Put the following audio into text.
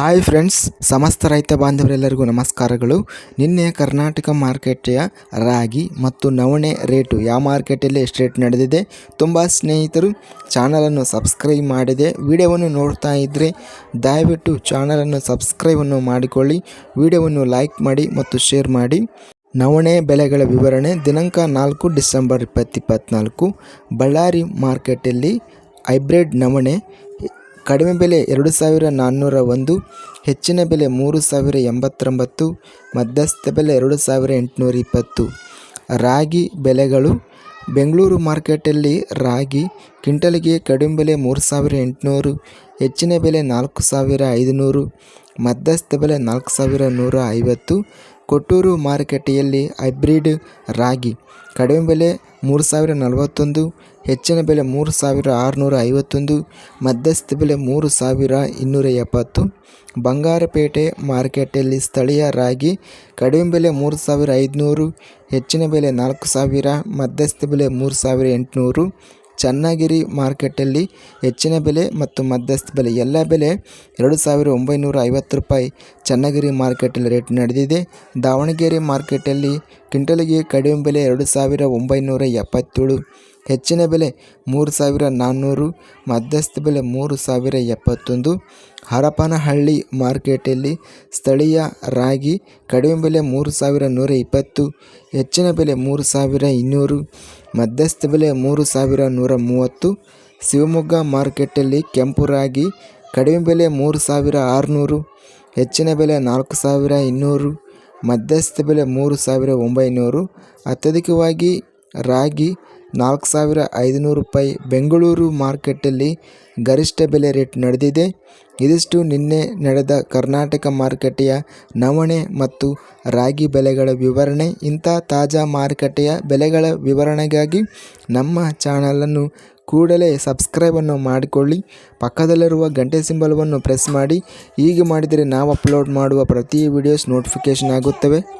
Hi friends ಸಮಸ್ತ ರೈತ ಬಾಂಧವರೆಲ್ಲರಿಗೂ ನಮಸ್ಕಾರಗಳು. ನಿನ್ನೆ ಕರ್ನಾಟಕ ಮಾರ್ಕೆಟ್ಯ ರಾಗಿ ಮತ್ತು ನವಣೆ ರೇಟು ಯಾವ ಮಾರ್ಕೆಟಲ್ಲಿ ಎಷ್ಟು ರೇಟ್ ನಡೆದಿದೆ ತುಂಬ ಸ್ನೇಹಿತರು ಚಾನಲನ್ನು ಸಬ್ಸ್ಕ್ರೈಬ್ ಮಾಡಿದೆ. ವಿಡಿಯೋವನ್ನು ನೋಡ್ತಾ ಇದ್ದರೆ ದಯವಿಟ್ಟು ಚಾನಲನ್ನು ಸಬ್ಸ್ಕ್ರೈಬನ್ನು ಮಾಡಿಕೊಳ್ಳಿ. ವಿಡಿಯೋವನ್ನು ಲೈಕ್ ಮಾಡಿ ಮತ್ತು ಶೇರ್ ಮಾಡಿ. ನವಣೆ ಬೆಲೆಗಳ ವಿವರಣೆ ದಿನಾಂಕ ನಾಲ್ಕು ಡಿಸೆಂಬರ್ ಇಪ್ಪತ್ತಿಪ್ಪತ್ನಾಲ್ಕು ಬಳ್ಳಾರಿ ಮಾರ್ಕೆಟಲ್ಲಿ ಹೈಬ್ರಿಡ್ ನವಣೆ ಕಡಿಮೆ ಬೆಲೆ ಎರಡು ಸಾವಿರ ನಾನ್ನೂರ ಒಂದು ಹೆಚ್ಚಿನ ಬೆಲೆ ಮೂರು ಸಾವಿರ ಎಂಬತ್ತೊಂಬತ್ತು, ಮಧ್ಯಸ್ಥ ಬೆಲೆ ಎರಡು ಸಾವಿರ ಎಂಟುನೂರ ಇಪ್ಪತ್ತು ರಾಗಿ ಬೆಲೆಗಳು, ಬೆಂಗಳೂರು ಮಾರ್ಕೆಟಲ್ಲಿ ರಾಗಿ ಕ್ವಿಂಟಲ್ಗೆ ಕಡಿಮೆ ಬೆಲೆ ಮೂರು ಸಾವಿರ ಎಂಟುನೂರು, ಹೆಚ್ಚಿನ ಬೆಲೆ ನಾಲ್ಕು ಸಾವಿರ ಐದುನೂರು, ಮಧ್ಯಸ್ಥ ಬೆಲೆ ನಾಲ್ಕು ಸಾವಿರ ನೂರ ಐವತ್ತು ಕೊಟ್ಟೂರು ಮಾರುಕಟ್ಟೆಯಲ್ಲಿ ಹೈಬ್ರಿಡ್ ರಾಗಿ. ಕಡಿಮೆ ಬೆಲೆ ಮೂರು ಸಾವಿರ ನಲವತ್ತೊಂದು, ಹೆಚ್ಚಿನ ಬೆಲೆ ಮೂರು ಸಾವಿರ ಆರುನೂರ ಐವತ್ತೊಂದು ಮಧ್ಯಸ್ಥ ಬೆಲೆ ಮೂರು ಸಾವಿರ ಇನ್ನೂರ ಎಪ್ಪತ್ತು ಬಂಗಾರಪೇಟೆ ಮಾರುಕಟ್ಟೆಯಲ್ಲಿ ಸ್ಥಳೀಯ ರಾಗಿ ಕಡಿಮೆ ಬೆಲೆ ಮೂರು ಸಾವಿರ ಐದುನೂರು, ಹೆಚ್ಚಿನ ಬೆಲೆ ನಾಲ್ಕು ಸಾವಿರ, ಮಧ್ಯಸ್ಥ ಬೆಲೆ ಮೂರು ಸಾವಿರ ಎಂಟುನೂರು ಚನ್ನಗಿರಿ ಮಾರ್ಕೆಟಲ್ಲಿ ಹೆಚ್ಚಿನ ಬೆಲೆ ಮತ್ತು ಮಧ್ಯಸ್ಥ ಬೆಲೆ. ಎಲ್ಲ ಬೆಲೆ ಎರಡು ಸಾವಿರ ಒಂಬೈನೂರ ಐವತ್ತು ರೂಪಾಯಿ ಚನ್ನಗಿರಿ ಮಾರ್ಕೆಟಲ್ಲಿ ರೇಟ್ ನಡೆದಿದೆ. ದಾವಣಗೆರೆ ಮಾರ್ಕೆಟಲ್ಲಿ ಕ್ವಿಂಟಲಿಗೆ ಕಡಿಮೆ ಬೆಲೆ ಎರಡು ಸಾವಿರ ಒಂಬೈನೂರ ಎಪ್ಪತ್ತೇಳು ಹೆಚ್ಚಿನ ಬೆಲೆ ಮೂರು ಸಾವಿರ ನಾನ್ನೂರು, ಮಧ್ಯಸ್ಥ ಬೆಲೆ ಮೂರು ಸಾವಿರ ಎಪ್ಪತ್ತೊಂದು. ಹರಪನಹಳ್ಳಿ ಮಾರ್ಕೆಟಲ್ಲಿ ಸ್ಥಳೀಯ ರಾಗಿ ಕಡಿಮೆ ಬೆಲೆ ಮೂರು ಸಾವಿರ ನೂರ ಇಪ್ಪತ್ತು, ಹೆಚ್ಚಿನ ಬೆಲೆ ಮೂರು ಸಾವಿರ ಇನ್ನೂರು, ಮಧ್ಯಸ್ಥ ಬೆಲೆ ಮೂರು ಸಾವಿರ ನೂರ ಮೂವತ್ತು. ಶಿವಮೊಗ್ಗ ಮಾರ್ಕೆಟಲ್ಲಿ ಕೆಂಪು ರಾಗಿ ಕಡಿಮೆ ಬೆಲೆ ಮೂರು ಸಾವಿರ ಆರುನೂರು, ಹೆಚ್ಚಿನ ಬೆಲೆ ನಾಲ್ಕು ಸಾವಿರ ಇನ್ನೂರು, ಮಧ್ಯಸ್ಥ ಬೆಲೆ ಮೂರು ಸಾವಿರ ಒಂಬೈನೂರು. ಅತ್ಯಧಿಕವಾಗಿ ರಾಗಿ ನಾಲ್ಕು ಸಾವಿರ ಐದುನೂರು ರೂಪಾಯಿ ಬೆಂಗಳೂರು ಮಾರ್ಕೆಟಲ್ಲಿ ಗರಿಷ್ಠ ಬೆಲೆ ರೇಟ್ ನಡೆದಿದೆ. ಇದಿಷ್ಟು ನಿನ್ನೆ ನಡೆದ ಕರ್ನಾಟಕ ಮಾರುಕಟ್ಟೆಯ ನವಣೆ ಮತ್ತು ರಾಗಿ ಬೆಲೆಗಳ ವಿವರಣೆ. ಇಂಥ ತಾಜಾ ಮಾರುಕಟ್ಟೆಯ ಬೆಲೆಗಳ ವಿವರಣೆಗಾಗಿ ನಮ್ಮ ಚಾನಲನ್ನು ಕೂಡಲೇ ಸಬ್ಸ್ಕ್ರೈಬನ್ನು ಮಾಡಿಕೊಳ್ಳಿ. ಪಕ್ಕದಲ್ಲಿರುವ ಗಂಟೆ ಸಿಂಬಲವನ್ನು ಪ್ರೆಸ್ ಮಾಡಿ. ಹೀಗೆ ಮಾಡಿದರೆ ನಾವು ಅಪ್ಲೋಡ್ ಮಾಡುವ ಪ್ರತಿ ವಿಡಿಯೋಸ್ ನೋಟಿಫಿಕೇಷನ್ ಆಗುತ್ತವೆ.